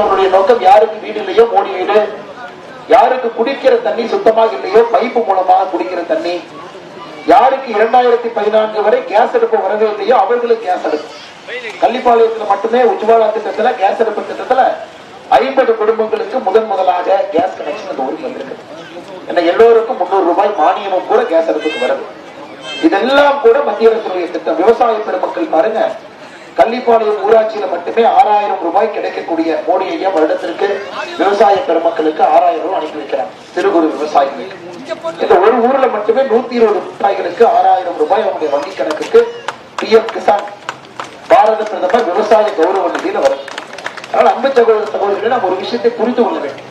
அவருடைய நோக்கம் யாருக்கு வீடு இல்லையோ மோடி வீடு. யாருக்கு குடிக்கிற தண்ணி சுத்தமாக இல்லையோ பைப்பு மூலமாக குடிக்கிற தண்ணி. யாருக்கு இரண்டாயிரத்தி பதினான்கு வரை கேஸ் அடுப்பு வரவே இல்லையோ அவர்களுக்கு கேஸ் அடுப்பு. கள்ளிப்பாளையத்துல மட்டுமே உஜ்வாலா திட்டத்துல கேஸ் அடுப்பு திட்டத்துல ஐம்பது குடும்பங்களுக்கு முதன் முதலாக கேஸ் கனெக்ஷன் இந்த ஊருக்கு வந்திருக்கு. ஏன்னா எல்லோருக்கும் முன்னூறு ரூபாய் மானியமும் கூட கேஸ் அடுப்புக்கு வருது. இதெல்லாம் கூட மத்திய அரசுடைய திட்டம். விவசாய பெருமக்கள் பாருங்க கள்ளிப்பாளையம் ஊராட்சியில மட்டுமே ஆறாயிரம் ரூபாய் கிடைக்கக்கூடிய மோடி ஐயா வருடத்திற்கு விவசாய பெருமக்களுக்கு ஆறாயிரம் ரூபாய் அனுப்பி வைக்கிறாங்க சிறு குறு விவசாயிகளுக்கு. இந்த ஒரு ஊர்ல மட்டுமே நூத்தி இருபது விவசாயிகளுக்கு ஆறாயிரம் ரூபாய் அவங்களுடைய வங்கி கணக்குக்கு பிஎம் கிசான் பாரத பிரதமர் விவசாய கௌரவ நிதியில வரும். அதனால அன்பு சகோதர சகோதரிகளை நாம் ஒரு விஷயத்தை புரிந்து கொள்ள வேண்டும்.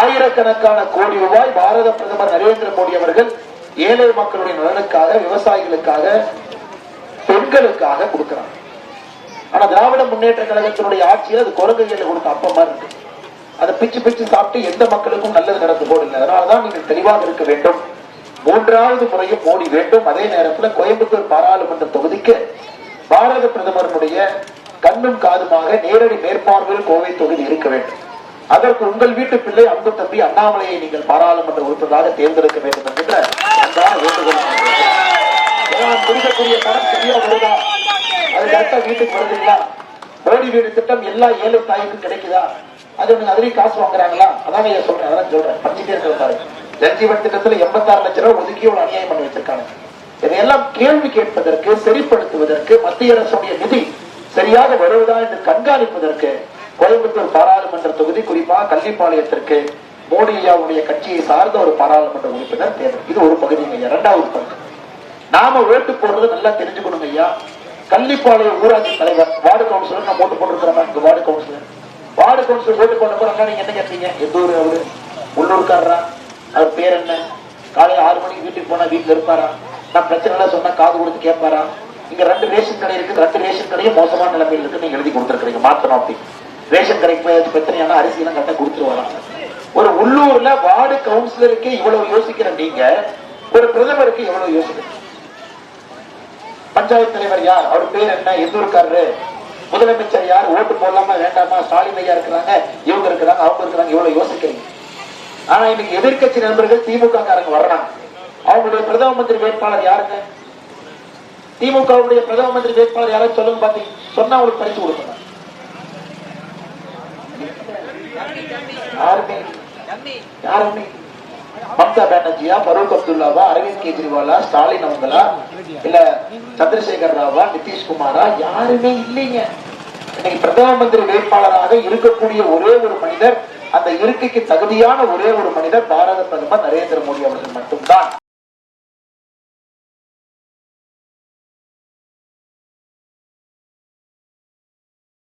ஆயிரக்கணக்கான கோடி ரூபாய் பாரத பிரதமர் நரேந்திர மோடி அவர்கள் ஏழை மக்களுடைய நலனுக்காக விவசாயிகளுக்காக பெண்களுக்காக கொடுக்கிறார். ஆனா திராவிட முன்னேற்ற கழகத்தினுடைய ஆட்சியில் அது குரங்கையில கொடுத்த அப்பமா இருக்கு. அதை பிச்சு பிச்சு சாப்பிட்டு எந்த மக்களுக்கும் நல்லது நடந்து போடல அதனாலதான் நீங்கள் தெளிவாக இருக்க வேண்டும். மூன்றாவது முறையும் மோடி வேண்டும். அதே நேரத்துல கோயம்புத்தூர் பாராளுமன்ற தொகுதிக்கு பாரத பிரதமருடைய கண்ணும் காதுமாக நேரடி மேற்பார்வையில் கோவை தொகுதி இருக்க வேண்டும். அதற்கு உங்கள் வீட்டு பிள்ளை அன்பு தம்பி அண்ணாமலையை நீங்கள் பாராளுமன்ற உறுப்பினராக தேர்ந்தெடுக்க வேண்டும் என்கின்ற அன்பான வேண்டுகோள் ஏன்னா, படம் சரியா வருதா அது வீட்டுக்கு வருதுங்களா வீடு திட்டம் எல்லா ஏழு தாய்க்கும் கிடைக்குதா? அது அதுலயும் காசு வாங்குறாங்களா? அதான் ஐயா சொல்றேன் அதான் சொல்றேன். படிச்சுட்டே இருக்கிற பாரு ஜல்ஜீவன் திட்டத்துல எண்பத்தாறு லட்சம் ரூபாய் ஒதுக்கி ஒரு அநியாயம் பண்ணி வச்சிருக்காங்க. இதையெல்லாம் கேள்வி கேட்பதற்கு சரிப்படுத்துவதற்கு மத்திய அரசுடைய நிதி சரியாக வருவதா என்று கண்காணிப்பதற்கு கோயம்புத்தூர் பாராளுமன்ற தொகுதி குறிப்பாக கல்விப்பாளையத்திற்கு மோடி ஐயாவுடைய கட்சியை சார்ந்த ஒரு பாராளுமன்ற உறுப்பினர் தேவை இது ஒரு பகுதிங்க ஐயா. இரண்டாவது பகுதி நாம ஓட்டு போடுறது நல்லா தெரிஞ்சுக்கணும் ஐயா. கள்ளிப்பாளையம் ஊராட்சி தலைவர் வார்டு கவுன்சிலர் நான் போட்டு போட்டிருக்கிறேன் இங்க வார்டு கவுன்சிலர் வார்டு கவுன்சிலர் போட்டு போட்டப்போ போறாங்க நீங்க என்ன கேட்டீங்க? எந்த ஊர் அவரு? உள்ளூர்காரரா? அவர் பேர் என்ன? காலையில ஆறு மணிக்கு வீட்டுக்கு போனா வீட்டுல இருப்பாரா? நான் பிரச்சனை எல்லாம் சொன்னா காது கொடுத்து கேட்பாரா? இங்க ரெண்டு ரேஷன் கடை இருக்கு ரெண்டு ரேஷன் கடையும் மோசமான நிலைமையில் இருக்கு. நீங்க எழுதி கொடுத்துருக்கீங்க மாத்தணும் அப்படி. ரேஷன் கடைக்கு பிரச்சனையான அரிசி எல்லாம் கரெக்டா கொடுத்துருவாங்க ஒரு உள்ளூர்ல வார்டு கவுன்சிலருக்கு இவ்வளவு யோசிக்கிற நீங்க ஒரு பிரதமருக்கு எவ்வளவு யோசிக்கிறீங்க பஞ்சாயத்து தலைவர் யார்? அவர் பேர் என்ன? எந்த ஊருக்காரரு முதலமைச்சர் யார்? ஓட்டு போடலாமா வேண்டாமா? ஸ்டாலின் ஐயா இருக்கிறாங்க இவங்க இருக்கிறாங்க அவங்க இருக்கிறாங்க இவ்வளவு யோசிக்கிறீங்க. ஆனா இன்னைக்கு எதிர்க்கட்சி நண்பர்கள் திமுக காரங்க வர்றாங்க. அவங்களுடைய பிரதம மந்திரி வேட்பாளர் யாருங்க? திமுகவுடைய பிரதம மந்திரி வேட்பாளர் யாரும் சொல்லுங்க பாத்தீங்க சொன்னா அவங்களுக்கு பரிசு கொடுக்கணும். யாருமே யாருமே மம்தா பானர்ஜியா பரூக் அப்துல்லாவா அரவிந்த் கெஜ்ரிவாலா ஸ்டாலின் அவங்களா இல்ல சந்திரசேகர் ராவா நிதிஷ்குமாரா யாருமே இல்லைங்க. இன்னைக்கு பிரதம மந்திரி வேட்பாளராக இருக்கக்கூடிய ஒரே ஒரு மனிதர் அந்த இருக்கைக்கு தகுதியான ஒரே ஒரு மனிதர் பாரத பிரதமர் நரேந்திர மோடி அவர்கள் மட்டும்தான்.